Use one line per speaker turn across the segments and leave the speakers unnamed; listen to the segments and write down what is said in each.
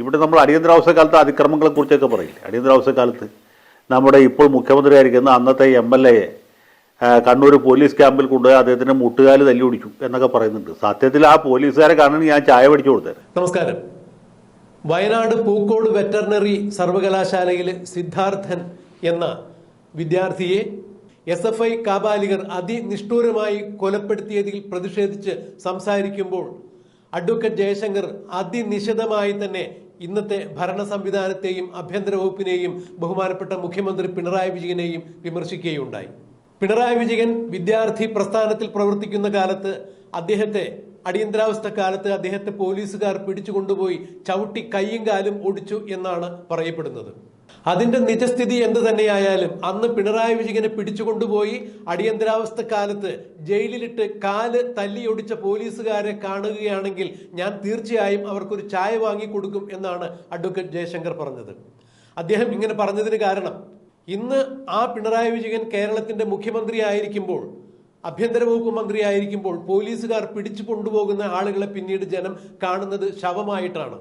ഇവിടെ നമ്മൾ അടിയന്തരാവസ്ഥ കാലത്ത് അതിക്രമങ്ങളെ കുറിച്ചൊക്കെ പറയില്ലേ? അടിയന്തരാവസ്ഥ കാലത്ത് നമ്മുടെ ഇപ്പോൾ മുഖ്യമന്ത്രി ആയിരിക്കുന്ന അന്നത്തെ എം എൽ എയെ കണ്ണൂർ പോലീസ് ക്യാമ്പിൽ കൊണ്ടുപോയി അദ്ദേഹത്തിന് മുട്ടുകാൽ തല്ലി ഓടിച്ചു എന്നൊക്കെ പറയുന്നുണ്ട്. സത്യത്തിൽ ആ പോലീസുകാരെ കാണണമെങ്കിൽ ഞാൻ ചായ പിടിച്ചു കൊടുത്തത്
നമസ്കാരം. വയനാട് പൂക്കോട് വെറ്ററിനറി സർവകലാശാലയിലെ സിദ്ധാർത്ഥൻ എന്ന വിദ്യാർത്ഥിയെ എസ് എഫ് ഐ കാബാലികർ അതിനിഷ്ഠൂരമായി കൊലപ്പെടുത്തിയതിൽ പ്രതിഷേധിച്ച് സംസാരിക്കുമ്പോൾ അഡ്വക്കേറ്റ് ജയശങ്കർ അതിനിശിതമായി തന്നെ ഇന്നത്തെ ഭരണ സംവിധാനത്തെയും ആഭ്യന്തര വകുപ്പിനെയും ബഹുമാനപ്പെട്ട മുഖ്യമന്ത്രി പിണറായി വിജയനെയും വിമർശിക്കുകയുണ്ടായി. പിണറായി വിജയൻ വിദ്യാർത്ഥി പ്രസ്ഥാനത്തിൽ പ്രവർത്തിക്കുന്ന കാലത്ത് അദ്ദേഹത്തെ അടിയന്തരാവസ്ഥ കാലത്ത് അദ്ദേഹത്തെ പോലീസുകാർ പിടിച്ചുകൊണ്ടുപോയി ചവിട്ടി കൈയും കാലും ഒടിച്ചു എന്നാണ് പറയപ്പെടുന്നത്. അതിന്റെ നിജസ്ഥിതി എന്ത് തന്നെയായാലും അന്ന് പിണറായി വിജയനെ പിടിച്ചുകൊണ്ടുപോയി അടിയന്തരാവസ്ഥ കാലത്ത് ജയിലിലിട്ട് കാൽ തല്ലിയൊടിച്ച പോലീസുകാരെ കാണുകയാണെങ്കിൽ ഞാൻ തീർച്ചയായും അവർക്കൊരു ചായ വാങ്ങി കൊടുക്കും എന്നാണ് അഡ്വക്കേറ്റ് ജയശങ്കർ പറഞ്ഞത്. അദ്ദേഹം ഇങ്ങനെ പറഞ്ഞതിന് കാരണം ഇന്ന് ആ പിണറായി വിജയൻ കേരളത്തിന്റെ മുഖ്യമന്ത്രി ആയിരിക്കുമ്പോൾ ആഭ്യന്തര വകുപ്പ് മന്ത്രി ആയിരിക്കുമ്പോൾ പോലീസുകാർ പിടിച്ചു കൊണ്ടുപോകുന്ന ആളുകളെ പിന്നീട് ജനം കാണുന്നത് ശവമായിട്ടാണ്.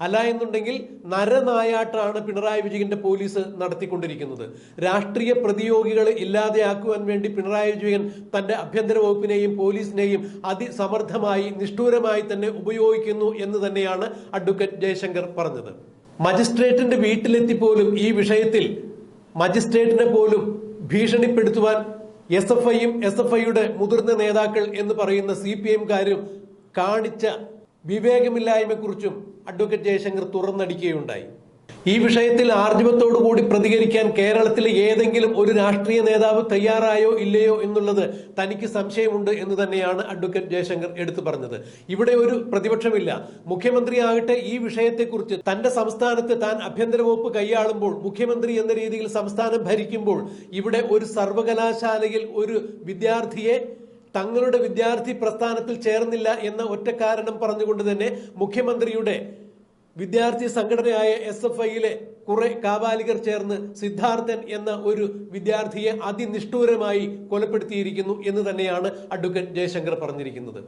അല്ല എന്നുണ്ടെങ്കിൽ നരനായാട്ടാണ് പിണറായി വിജയന്റെ പോലീസ് നടത്തിക്കൊണ്ടിരിക്കുന്നത്. രാഷ്ട്രീയ പ്രതിയോഗികളെ ഇല്ലാതെയാക്കുവാൻ വേണ്ടി പിണറായി വിജയൻ തന്റെ ആഭ്യന്തര വകുപ്പിനെയും പോലീസിനെയും അതിസമർത്ഥമായി നിഷ്ഠൂരമായി തന്നെ ഉപയോഗിക്കുന്നു എന്ന് തന്നെയാണ് അഡ്വക്കേറ്റ് ജയശങ്കർ പറഞ്ഞത്. മജിസ്ട്രേറ്റിന്റെ വീട്ടിലെത്തി പോലും ഈ വിഷയത്തിൽ മജിസ്ട്രേറ്റിനെ പോലും ഭീഷണിപ്പെടുത്തുവാൻ എസ് എഫ് ഐയും എസ് എഫ് ഐയുടെ മുതിർന്ന നേതാക്കൾ എന്ന് പറയുന്ന സി പി എംകാരും കാണിച്ച വിവേകമില്ലായ്മയെക്കുറിച്ചും അഡ്വക്കേറ്റ് ജയശങ്കർ തുറന്നടിക്കുകയുണ്ടായി. ഈ വിഷയത്തിൽ ആർജവത്തോടുകൂടി പ്രതികരിക്കാൻ കേരളത്തിലെ ഏതെങ്കിലും ഒരു രാഷ്ട്രീയ നേതാവ് തയ്യാറായോ ഇല്ലയോ എന്നുള്ളത് തനിക്ക് സംശയമുണ്ട് എന്ന് തന്നെയാണ് അഡ്വക്കേറ്റ് ജയശങ്കർ എടുത്തു പറഞ്ഞത്. ഇവിടെ ഒരു പ്രതിപക്ഷമില്ല. മുഖ്യമന്ത്രിയാകട്ടെ ഈ വിഷയത്തെക്കുറിച്ച് തന്റെ സംസ്ഥാനത്ത് താൻ ആഭ്യന്തര വകുപ്പ് കൈയാളുമ്പോൾ മുഖ്യമന്ത്രി എന്ന രീതിയിൽ സംസ്ഥാനം ഭരിക്കുമ്പോൾ ഇവിടെ ഒരു സർവകലാശാലയിൽ ഒരു വിദ്യാർത്ഥിയെ തങ്ങളുടെ വിദ്യാർത്ഥി പ്രസ്ഥാനത്തിൽ ചേർന്നില്ല എന്ന ഒറ്റ കാരണം പറഞ്ഞുകൊണ്ട് തന്നെ മുഖ്യമന്ത്രിയുടെ വിദ്യാർത്ഥി സംഘടനയായ എസ് എഫ് ഐയിലെ കുറെ കാബാലികർ ചേർന്ന് സിദ്ധാർത്ഥൻ എന്ന ഒരു വിദ്യാർത്ഥിയെ അതിനിഷ്ഠൂരമായി കൊലപ്പെടുത്തിയിരിക്കുന്നു എന്ന് തന്നെയാണ് അഡ്വക്കേറ്റ് ജയശങ്കർ പറഞ്ഞിരിക്കുന്നത്.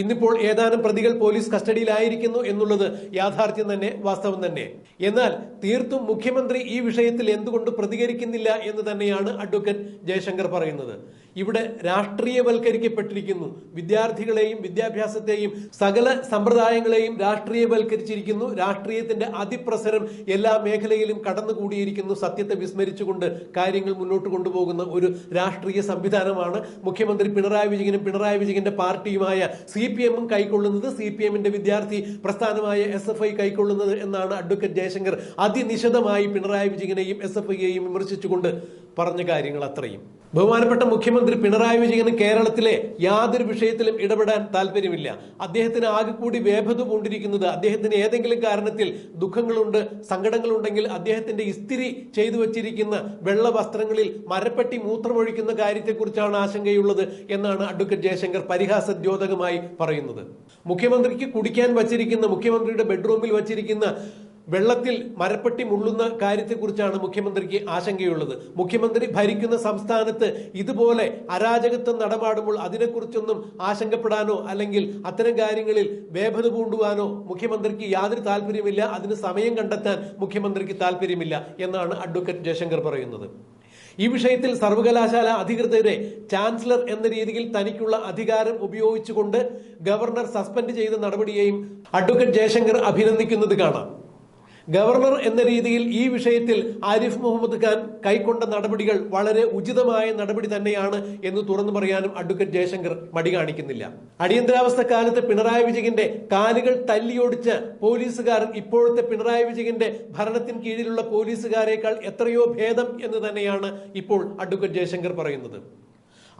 ഇന്നിപ്പോൾ ഏതാനും പ്രതികൾ പോലീസ് കസ്റ്റഡിയിലായിരിക്കുന്നു എന്നുള്ളത് യാഥാർത്ഥ്യം തന്നെ വാസ്തവം തന്നെ. എന്നാൽ തീർത്തും മുഖ്യമന്ത്രി ഈ വിഷയത്തിൽ എന്തുകൊണ്ട് പ്രതികരിക്കുന്നില്ല എന്ന് തന്നെയാണ് അഡ്വക്കേറ്റ് ജയശങ്കർ പറയുന്നത്. ഇവിടെ രാഷ്ട്രീയവൽക്കരിക്കപ്പെട്ടിരിക്കുന്നു. വിദ്യാർത്ഥികളെയും വിദ്യാഭ്യാസത്തെയും സകല സമ്പ്രദായങ്ങളെയും രാഷ്ട്രീയവൽക്കരിച്ചിരിക്കുന്നു. രാഷ്ട്രീയത്തിന്റെ അതിപ്രസരം എല്ലാ മേഖലയിലും കടന്നുകൂടിയിരിക്കുന്നു. സത്യത്തെ വിസ്മരിച്ചുകൊണ്ട് കാര്യങ്ങൾ മുന്നോട്ട് കൊണ്ടുപോകുന്ന ഒരു രാഷ്ട്രീയ സംവിധാനമാണ് മുഖ്യമന്ത്രി പിണറായി വിജയനും പിണറായി വിജയന്റെ പാർട്ടിയുമായ സി പി എമ്മും കൈക്കൊള്ളുന്നത്. സി പി എമ്മിന്റെ വിദ്യാർത്ഥി പ്രസ്ഥാനമായ എസ് എഫ് ഐ കൈക്കൊള്ളുന്നത് എന്നാണ് അഡ്വക്കേറ്റ് ജയശങ്കർ അതിനിശിതമായി പിണറായി വിജയനെയും എസ് എഫ് ഐയെയും വിമർശിച്ചുകൊണ്ട് പറഞ്ഞ കാര്യങ്ങൾ അത്രയും. ബഹുമാനപ്പെട്ട മുഖ്യമന്ത്രി പിണറായി വിജയന് കേരളത്തിലെ യാതൊരു വിഷയത്തിലും ഇടപെടാൻ താല്പര്യമില്ല. അദ്ദേഹത്തിന് ആകെ കൂടി വേഭത കൊണ്ടിരിക്കുന്നത് അദ്ദേഹത്തിന് ഏതെങ്കിലും കാരണത്തിൽ ദുഃഖങ്ങളുണ്ട് സങ്കടങ്ങളുണ്ടെങ്കിൽ അദ്ദേഹത്തിന്റെ ഇസ്തിരി ചെയ്തു വച്ചിരിക്കുന്ന വെള്ള വസ്ത്രങ്ങളിൽ മരപ്പെട്ടി മൂത്രമൊഴിക്കുന്ന കാര്യത്തെക്കുറിച്ചാണ് ആശങ്കയുള്ളത് എന്നാണ് അഡ്വക്കേറ്റ് ജയശങ്കർ പരിഹാസദ്യോതകമായി പറയുന്നത്. മുഖ്യമന്ത്രിക്ക് കുടിക്കാൻ വച്ചിരിക്കുന്ന മുഖ്യമന്ത്രിയുടെ ബെഡ്റൂമിൽ വച്ചിരിക്കുന്ന വെള്ളത്തിൽ മരപ്പെട്ടി മുള്ളുന്ന കാര്യത്തെക്കുറിച്ചാണ് മുഖ്യമന്ത്രിക്ക് ആശങ്കയുള്ളത്. മുഖ്യമന്ത്രി ഭരിക്കുന്ന സംസ്ഥാനത്ത് ഇതുപോലെ അരാജകത്വം നടപാടുമ്പോൾ അതിനെക്കുറിച്ചൊന്നും ആശങ്കപ്പെടാനോ അല്ലെങ്കിൽ അത്തരം കാര്യങ്ങളിൽ വേഭത പൂണ്ടുവാനോ മുഖ്യമന്ത്രിക്ക് യാതൊരു താല്പര്യമില്ല അതിന് സമയം കണ്ടെത്താൻ മുഖ്യമന്ത്രിക്ക് താല്പര്യമില്ല എന്നാണ് അഡ്വക്കേറ്റ് ജയശങ്കർ പറയുന്നത്. ഈ വിഷയത്തിൽ സർവകലാശാല അധികൃതരെ ചാൻസലർ എന്ന രീതിയിൽ തനിക്കുള്ള അധികാരം ഉപയോഗിച്ചുകൊണ്ട് ഗവർണർ സസ്പെൻഡ് ചെയ്ത നടപടിയെയും അഡ്വക്കേറ്റ് ജയശങ്കർ അഭിനന്ദിക്കുന്നത് കാണാം. ഗവർണർ എന്ന രീതിയിൽ ഈ വിഷയത്തിൽ ആരിഫ് മുഹമ്മദ് ഖാൻ കൈക്കൊണ്ട നടപടികൾ വളരെ ഉചിതമായ നടപടി തന്നെയാണ് എന്ന് തുറന്നു പറയാനും അഡ്വക്കേറ്റ് ജയശങ്കർ മടി കാണിക്കുന്നില്ല. അടിയന്തരാവസ്ഥ കാലത്ത് പിണറായി വിജയന്റെ കാലുകൾ തല്ലിയൊടിച്ച് പോലീസുകാർ ഇപ്പോഴത്തെ പിണറായി വിജയന്റെ ഭരണത്തിൻ കീഴിലുള്ള പോലീസുകാരേക്കാൾ എത്രയോ ഭേദം എന്ന് തന്നെയാണ് ഇപ്പോൾ അഡ്വക്കേറ്റ് ജയശങ്കർ പറയുന്നത്.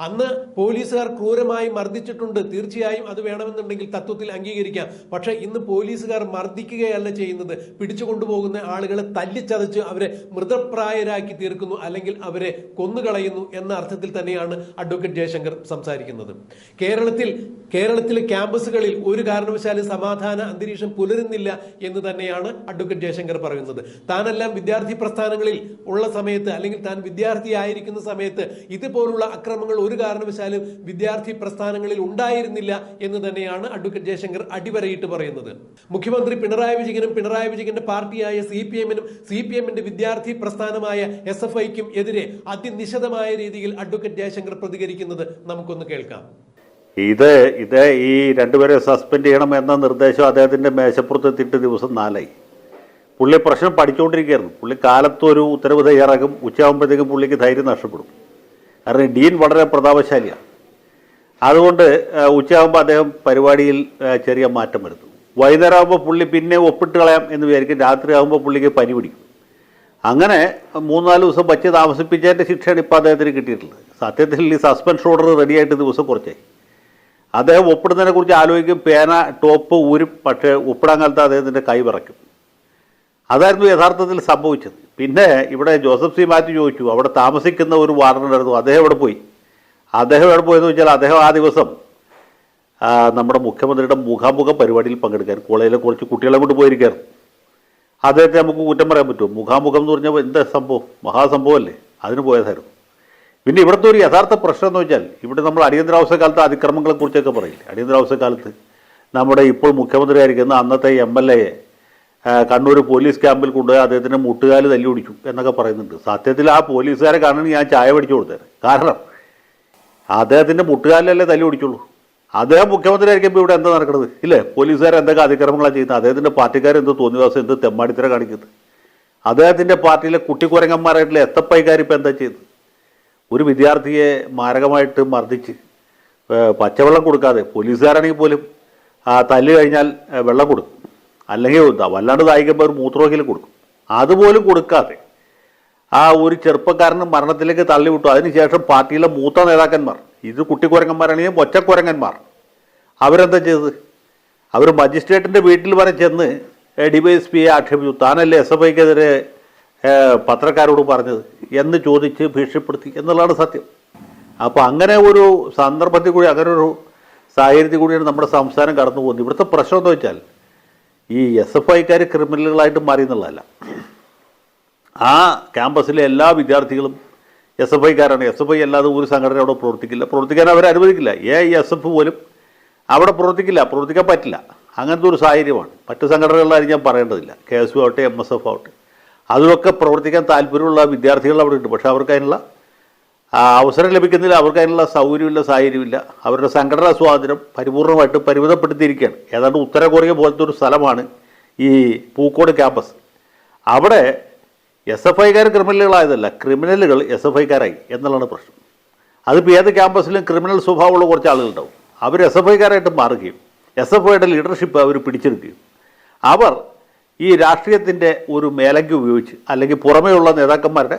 അന്ന് പോലീസുകാർ ക്രൂരമായി മർദ്ദിച്ചിട്ടുണ്ട്. തീർച്ചയായും അത് വേണമെന്നുണ്ടെങ്കിൽ തത്വത്തിൽ അംഗീകരിക്കാം. പക്ഷെ ഇന്ന് പോലീസുകാർ മർദ്ദിക്കുകയല്ല ചെയ്യുന്നത്. പിടിച്ചുകൊണ്ടുപോകുന്ന ആളുകളെ തല്ലിച്ചതച്ച് അവരെ മൃതപ്രായരാക്കി തീർക്കുന്നു അല്ലെങ്കിൽ അവരെ കൊന്നുകളയുന്നു എന്ന അർത്ഥത്തിൽ തന്നെയാണ് അഡ്വക്കേറ്റ് ജയശങ്കർ സംസാരിക്കുന്നത്. കേരളത്തിൽ കേരളത്തിലെ ക്യാമ്പസുകളിൽ ഒരു കാരണവശാലും സമാധാന അന്തരീക്ഷം പുലരുന്നില്ല എന്ന് തന്നെയാണ് അഡ്വക്കേറ്റ് ജയശങ്കർ പറയുന്നത്. താനെല്ലാം വിദ്യാർത്ഥി പ്രസ്ഥാനങ്ങളിൽ ഉള്ള സമയത്ത് അല്ലെങ്കിൽ താൻ വിദ്യാർത്ഥിയായിരിക്കുന്ന സമയത്ത് ഇതുപോലുള്ള അക്രമങ്ങൾ ഒരു കാരണവശാലും വിദ്യാർത്ഥി പ്രസ്ഥാനങ്ങളിൽ ഉണ്ടായിരുന്നില്ല എന്ന് തന്നെയാണ് അഡ്വക്കേറ്റ് ജയശങ്കർ അടിവരയിട്ട് പറയുന്നത്. മുഖ്യമന്ത്രി പിണറായി വിജയനും പിണറായി വിജയന്റെ പാർട്ടിയായ സി പി എമ്മിനും സി പി എമ്മിന്റെ വിദ്യാർത്ഥി പ്രസ്ഥാനമായ എസ് എഫ് ഐക്കും എതിരെ അതിനിശിതമായ രീതിയിൽ അഡ്വക്കേറ്റ് ജയശങ്കർ പ്രതികരിക്കുന്നത് നമുക്കൊന്ന് കേൾക്കാം.
ഇത് ഇത് ഈ രണ്ടുപേരെ സസ്പെൻഡ് ചെയ്യണം എന്ന നിർദ്ദേശം അദ്ദേഹത്തിന്റെ മേശപ്പുറത്ത് എത്തിയിട്ട് ദിവസം നാലായി. പുള്ളി പ്രശ്നം പഠിച്ചുകൊണ്ടിരിക്കുകയായിരുന്നു പുള്ളി കാലത്തൊരു ഉത്തരവ് തയ്യാറാക്കും ഉച്ചയാകുമ്പോഴത്തേക്കും പുള്ളിക്ക് ധൈര്യം നഷ്ടപ്പെടും. കാരണം ഡീൻ വളരെ പ്രതാപശാലിയാണ്. അതുകൊണ്ട് ഉച്ചയാകുമ്പോൾ അദ്ദേഹം പരിപാടിയിൽ ചെറിയ മാറ്റം വരുത്തും. വൈകുന്നേരം ആകുമ്പോൾ പുള്ളി പിന്നെ ഒപ്പിട്ട് കളയാം എന്ന് വിചാരിക്കും. രാത്രി ആകുമ്പോൾ പുള്ളിക്ക് പനി പിടിക്കും. അങ്ങനെ മൂന്നാൽ ദിവസം വച്ച് താമസിപ്പിച്ചതിന്റെ ശിക്ഷയാണ് ഇപ്പോൾ അദ്ദേഹത്തിന് കിട്ടിയിട്ടുള്ളത്. സത്യത്തിൽ ഈ സസ്പെൻഷൻ ഓർഡർ റെഡിയായിട്ട് ദിവസം കുറച്ചായി. അദ്ദേഹം ഒപ്പിടുന്നതിനെക്കുറിച്ച് ആലോചിക്കും. പേന ടോപ്പ് ഊരും പക്ഷേ ഒപ്പിടാൻ കാലത്ത് അദ്ദേഹത്തിന്റെ കൈ വിറയ്ക്കും. അതായിരുന്നു യഥാർത്ഥത്തിൽ സംഭവിച്ചത്. പിന്നെ ഇവിടെ ജോസഫ് സി മാത്യു ചോദിച്ചു അവിടെ താമസിക്കുന്ന ഒരു വാർഡനുണ്ടായിരുന്നു അദ്ദേഹം എവിടെ പോയി? അദ്ദേഹം എവിടെ പോയെന്ന് വെച്ചാൽ അദ്ദേഹം ആ ദിവസം നമ്മുടെ മുഖ്യമന്ത്രിയുടെ മുഖാമുഖ പരിപാടിയിൽ പങ്കെടുക്കാൻ കോളേജിലെ കുറച്ച് കുട്ടികളെ കൊണ്ട് പോയിരിക്കുകയായിരുന്നു അദ്ദേഹത്തെ നമുക്ക് കുറ്റം പറയാൻ പറ്റുമോ? മുഖാമുഖം എന്ന് പറഞ്ഞാൽ എന്താ സംഭവം? മഹാസംഭവമല്ലേ? അതിന് പോയതായിരുന്നു. പിന്നെ ഇവിടുത്തെ ഒരു യഥാർത്ഥ പ്രശ്നം എന്ന് വെച്ചാൽ ഇവിടെ നമ്മൾ അടിയന്തരാവസ്ഥ കാലത്ത് അതിക്രമങ്ങളെക്കുറിച്ചൊക്കെ പറയില്ലേ? അടിയന്തരാവസ്ഥ കാലത്ത് നമ്മുടെ ഇപ്പോൾ മുഖ്യമന്ത്രിയായിരിക്കുന്ന അന്നത്തെ എം എൽ എയെ കണ്ണൂർ പോലീസ് ക്യാമ്പിൽ കൊണ്ടുപോയി അദ്ദേഹത്തിന്റെ മുട്ടുകാൽ തല്ലി ഒടിച്ചു എന്നൊക്കെ പറയുന്നുണ്ട്. സത്യത്തിൽ ആ പോലീസുകാരെ കാണണമെങ്കിൽ ഞാൻ ചായ പിടിച്ചു കൊടുത്തേനെ കാരണം അദ്ദേഹത്തിന്റെ മുട്ടുകാലല്ലേ തല്ലി ഒടിച്ചുള്ളൂ അദ്ദേഹം മുഖ്യമന്ത്രി ആയിരിക്കുമ്പോൾ ഇവിടെ എന്താ നടക്കുന്നത് ഇല്ലേ? പോലീസുകാർ എന്തൊക്കെ അതിക്രമങ്ങളാണ് ചെയ്യുന്നത്? അദ്ദേഹത്തിന്റെ പാർട്ടിക്കാർ എന്ത് തോന്നിവാസം എന്ത് തെമ്മാടിത്തര കാണിക്കുന്നത്? അദ്ദേഹത്തിന്റെ പാർട്ടിയിലെ കുട്ടിക്കുരങ്ങന്മാരായിട്ടുള്ള എത്തപ്പൈക്കാർ ഇപ്പോൾ എന്താ ചെയ്തത് ഒരു വിദ്യാർത്ഥിയെ മാരകമായിട്ട് മർദ്ദിച്ച് പച്ചവെള്ളം കൊടുക്കാതെ പോലീസുകാരാണെങ്കിൽ പോലും തല്ലു കഴിഞ്ഞാൽ വെള്ളം കൊടുക്കും. അല്ലെങ്കിൽ വല്ലാണ്ട് ദാഹിക്കുമ്പോൾ ഒരു കൊടുക്കും. അതുപോലും കൊടുക്കാതെ ആ ഒരു ചെറുപ്പക്കാരന് മരണത്തിലേക്ക് തള്ളിവിട്ടു അതിനുശേഷം പാർട്ടിയിലെ മൂത്ത നേതാക്കന്മാർ ഇത് കുട്ടിക്കുരങ്ങന്മാരാണെങ്കിൽ ഒറ്റക്കുരങ്ങന്മാർ അവരെന്താ ചെയ്തത്? അവർ മജിസ്ട്രേറ്റിന്റെ വീട്ടിൽ വരെ ചെന്ന് ഡി വൈ എസ് പിയെ ആക്ഷേപിച്ചു. താനല്ലേ എസ് എഫ് ഐക്കെതിരെ പത്രക്കാരോട് പറഞ്ഞത്? എന്ന് ചോദിച്ച് ഭീഷണിപ്പെടുത്തി എന്നുള്ളതാണ് സത്യം. അപ്പോൾ അങ്ങനെ ഒരു സന്ദർഭത്തിൽ കൂടി അങ്ങനെ ഒരു സാഹചര്യത്തിൽ കൂടിയാണ് നമ്മുടെ സംസ്ഥാനം കടന്നു പോകുന്നത് ഇവിടുത്തെ പ്രശ്നം എന്ന് വെച്ചാൽ ഈ എസ് എഫ് ഐക്കാർ ക്രിമിനലുകളായിട്ട് മാറി എന്നുള്ളതല്ല. ആ ക്യാമ്പസിലെ എല്ലാ വിദ്യാർത്ഥികളും എസ് എഫ് ഐക്കാരാണ്. എസ് എഫ് ഐ അല്ലാതെ ഒരു സംഘടന അവിടെ പ്രവർത്തിക്കില്ല. പ്രവർത്തിക്കാൻ അവരെ അനുവദിക്കില്ല. എ എസ് എഫ് പോലും അവിടെ പ്രവർത്തിക്കില്ല. പ്രവർത്തിക്കാൻ പറ്റില്ല. അങ്ങനത്തെ ഒരു സാഹചര്യമാണ്. മറ്റ് സംഘടനകളിലാരും ഞാൻ പറയേണ്ടതില്ല. കെ എസ് യു ആവട്ടെ എം എസ് എഫ് ആവട്ടെ. അതിലൊക്കെ പ്രവർത്തിക്കാൻ താല്പര്യമുള്ള വിദ്യാർത്ഥികൾ അവിടെ ഉണ്ട്. പക്ഷേ അവർക്ക് അതിനുള്ള ആ, അവസരം ലഭിക്കുന്നില്ല അവർക്ക് അതിനുള്ള സൗകര്യമില്ല സാഹചര്യമില്ല. അവരുടെ സംഘടനാ സ്വാതന്ത്ര്യം പരിപൂർണമായിട്ട് പരിമിതപ്പെടുത്തിയിരിക്കുകയാണ്. ഏതാണ്ട് ഉത്തര കൊറിയ പോലത്തെ ഒരു സ്ഥലമാണ് ഈ പൂക്കോട് ക്യാമ്പസ്. അവിടെ എസ് എഫ് ഐക്കാർ ക്രിമിനലുകളായതല്ല ക്രിമിനലുകൾ എസ് എഫ് ഐക്കാരായി എന്നുള്ളതാണ് പ്രശ്നം. അതിപ്പോൾ ഏത് ക്യാമ്പസിലും ക്രിമിനൽ സ്വഭാവമുള്ള കുറച്ച് ആളുകളുണ്ടാവും. അവർ എസ് എഫ് ഐക്കാരായിട്ട് മാറുകയും എസ് എഫ് ഐയുടെ ലീഡർഷിപ്പ് അവർ പിടിച്ചെടുക്കുകയും. അവർ ഈ രാഷ്ട്രീയത്തിന്റെ ഒരു മേലങ്കി ഉപയോഗിച്ച് അല്ലെങ്കിൽ പുറമേയുള്ള നേതാക്കന്മാരുടെ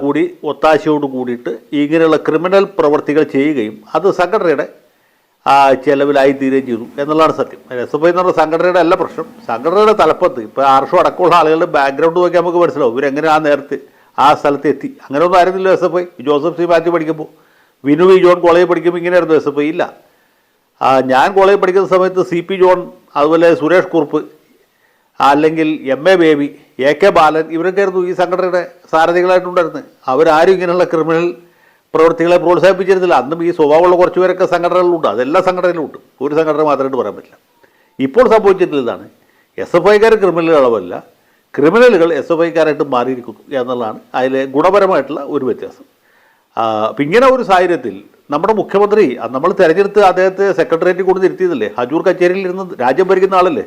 കൂടി ഒത്താശയോട് കൂടിയിട്ട് ഇങ്ങനെയുള്ള ക്രിമിനൽ പ്രവർത്തികൾ ചെയ്യുകയും അത് സംഘടനയുടെ ചെലവിലായി തീരുകയും ചെയ്തു എന്നുള്ളതാണ് സത്യം. എസ് എഫ് ഐ എന്ന് പറഞ്ഞ സംഘടനയുടെ അല്ല പ്രശ്നം. സംഘടനയുടെ തലപ്പത്ത് ഇപ്പോൾ ആർഷോ അടക്കമുള്ള ആളുകളുടെ ബാക്ക്ഗ്രൗണ്ട് നോക്കി നമുക്ക് മനസ്സിലാവും. ഇവരെങ്ങനെ ആ നേരത്ത് ആ സ്ഥലത്ത് എത്തി? അങ്ങനെയൊന്നും ആയിരുന്നില്ല S F I. Joseph C Mathew പഠിക്കുമ്പോൾ വിനു വി ജോൺ കോളേജ് പഠിക്കുമ്പോൾ ഇങ്ങനെയായിരുന്നു എസ് എഫ് ഐ. ഇല്ല. ഞാൻ കോളേജ് പഠിക്കുന്ന സമയത്ത് സി പി ജോൺ അതുപോലെ സുരേഷ് കുറുപ്പ് അല്ലെങ്കിൽ M A Baby A K Balan ഇവരൊക്കെ ആയിരുന്നു ഈ സംഘടനയുടെ സാരഥികളായിട്ടുണ്ടായിരുന്നത്. അവരാരും ഇങ്ങനെയുള്ള ക്രിമിനൽ പ്രവൃത്തികളെ പ്രോത്സാഹിപ്പിച്ചിരുന്നില്ല. അന്നും ഈ സ്വഭാവമുള്ള കുറച്ച് പേരൊക്കെ സംഘടനകളിലുണ്ട്. അതെല്ലാ സംഘടനയിലുണ്ട്. ഒരു സംഘടന മാത്രമായിട്ട് പറയാൻ പറ്റില്ല. ഇപ്പോൾ സംഭവിച്ചിട്ടുള്ള ഇതാണ്. എസ് എഫ് ഐക്കാർ ക്രിമിനലുകളല്ല ക്രിമിനലുകൾ എസ് എഫ് ഐക്കാരായിട്ട് മാറിയിരിക്കുന്നു എന്നുള്ളതാണ് അതിലെ ഗുണപരമായിട്ടുള്ള ഒരു വ്യത്യാസം. അപ്പം ഇങ്ങനെ ഒരു സാഹചര്യത്തിൽ നമ്മുടെ മുഖ്യമന്ത്രി നമ്മൾ തിരഞ്ഞെടുത്ത് അദ്ദേഹത്തെ സെക്രട്ടേറിയറ്റിൽ കൊണ്ട് ഇരുത്തിയതല്ലേ ഹജൂർ കച്ചേരിയിൽ ഇരുന്ന് രാജ്യം ഭരിക്കുന്ന ആളല്ലേ?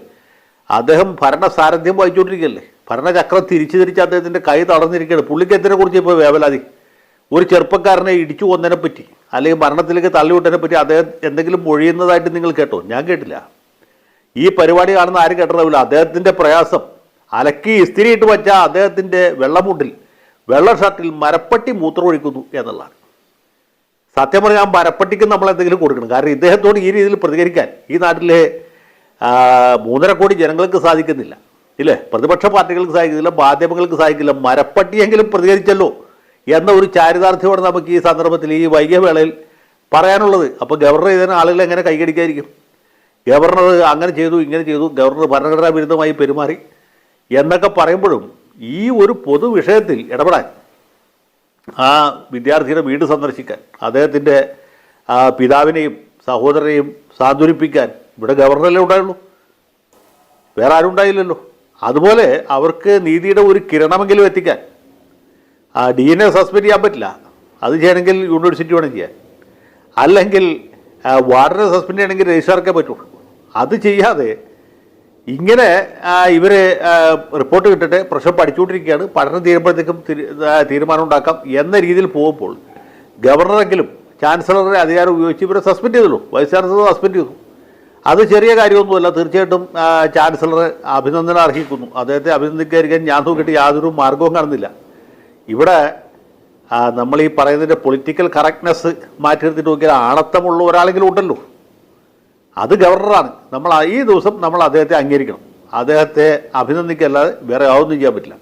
അദ്ദേഹം ഭരണ സാരഥ്യം വഹിച്ചുകൊണ്ടിരിക്കുകയല്ലേ? ഭരണചക്രം തിരിച്ചു തിരിച്ച് അദ്ദേഹത്തിന്റെ കൈ തടഞ്ഞിരിക്കുകയാണ് പുള്ളിക്ക് എന്തിനെ കുറിച്ച് ഇപ്പോൾ വേവലാതി? ഒരു ചെറുപ്പക്കാരനെ ഇടിച്ചു കൊന്നതിനെ പറ്റി അല്ലെങ്കിൽ മരണത്തിലേക്ക് തള്ളിവിട്ടതിനെ പറ്റി അദ്ദേഹം എന്തെങ്കിലും മൊഴിയുന്നതായിട്ട് നിങ്ങൾ കേട്ടോ? ഞാൻ കേട്ടില്ല. ഈ പരിപാടി കാണുന്ന ആരും കേട്ടതാവില്ല അദ്ദേഹത്തിന്റെ പ്രയാസം അലക്കി ഇസ്തിരിയിട്ട് വച്ച അദ്ദേഹത്തിന്റെ വെള്ളമുണ്ടിൽ വെള്ള ഷർട്ടിൽ മരപ്പട്ടി മൂത്രമൊഴിക്കുന്നു എന്നുള്ളതാണ്. സത്യം പറഞ്ഞാൽ മരപ്പട്ടിക്ക് നമ്മൾ എന്തെങ്കിലും കൊടുക്കണം. കാരണം ഇദ്ദേഹത്തോട് ഈ രീതിയിൽ പ്രതികരിക്കാൻ ഈ നാട്ടിലെ മൂന്നര കോടി ജനങ്ങൾക്ക് സാധിക്കുന്നില്ല. ഇല്ലേ? പ്രതിപക്ഷ പാർട്ടികൾക്ക് സഹായിക്കുന്നില്ല മാധ്യമങ്ങൾക്ക് സഹായിക്കില്ല. മരപ്പട്ടിയെങ്കിലും പ്രതികരിച്ചല്ലോ എന്ന ഒരു ചാരിതാർത്ഥ്യമാണ് നമുക്ക് ഈ സന്ദർഭത്തിൽ ഈ വൈകിയ വേളയിൽ പറയാനുള്ളത്. അപ്പോൾ ഗവർണർ ഇതിന് ആളുകൾ എങ്ങനെ കൈകടിക്കായിരിക്കും? ഗവർണർ അങ്ങനെ ചെയ്തു ഇങ്ങനെ ചെയ്തു ഗവർണർ ഭരണഘടനാ വിരുദ്ധമായി പെരുമാറി എന്നൊക്കെ പറയുമ്പോഴും ഈ ഒരു പൊതു വിഷയത്തിൽ ഇടപെടാൻ ആ വിദ്യാർത്ഥിയുടെ വീട് സന്ദർശിക്കാൻ അദ്ദേഹത്തിന്റെ പിതാവിനെയും സഹോദരനെയും സാന്ത്വനിപ്പിക്കാൻ ഇവിടെ ഗവർണറല്ലേ ഉണ്ടായുള്ളൂ? വേറെ ആരും ഉണ്ടായില്ലല്ലോ. അതുപോലെ അവർക്ക് നീതിയുടെ ഒരു കിരണമെങ്കിലും എത്തിക്കാൻ. ആ ഡി എൻ എ സസ്പെൻഡ് ചെയ്യാൻ പറ്റില്ല. അത് ചെയ്യണമെങ്കിൽ യൂണിവേഴ്സിറ്റി വേണം ചെയ്യാൻ. അല്ലെങ്കിൽ വാർഡിനെ സസ്പെൻഡ് ചെയ്യണമെങ്കിൽ രജിസ്ട്രാർക്കേ പറ്റുള്ളൂ. അത് ചെയ്യാതെ ഇങ്ങനെ ഇവർ റിപ്പോർട്ട് കിട്ടിട്ട് പ്രശ്നം പഠിച്ചുകൊണ്ടിരിക്കുകയാണ്. പഠനം തീരുമ്പോഴത്തേക്കും തീരുമാനം ഉണ്ടാക്കാം എന്ന രീതിയിൽ പോകുമ്പോൾ ഗവർണറെങ്കിലും ചാൻസലറുടെ അധികാരം ഉപയോഗിച്ച് ഇവരെ സസ്പെൻഡ് ചെയ്തുള്ളൂ. വൈസ് ചാൻസലർ സസ്പെൻഡ് ചെയ്തു. അത് ചെറിയ കാര്യമൊന്നുമല്ല. തീർച്ചയായിട്ടും ചാൻസലറെ അഭിനന്ദനം അർഹിക്കുന്നു. അദ്ദേഹത്തെ അഭിനന്ദിക്കാതിരിക്കാൻ ഞാൻ നോക്കിയിട്ട് യാതൊരു മാർഗവും കാണുന്നില്ല. ഇവിടെ നമ്മൾ ഈ പറയുന്നതിന്റെ പൊളിറ്റിക്കൽ കറക്റ്റ്നെസ് മാറ്റി നിർത്തിയിട്ട് നോക്കിയാൽ ആണത്തമുള്ള ഒരാളെങ്കിലും ഉണ്ടല്ലോ. അത് ഗവർണറാണ്. നമ്മൾ ഈ ദിവസം നമ്മൾ അദ്ദേഹത്തെ അംഗീകരിക്കണം. അദ്ദേഹത്തെ അഭിനന്ദിക്കല്ലാതെ വേറെ യാതൊന്നും ചെയ്യാൻ പറ്റില്ല.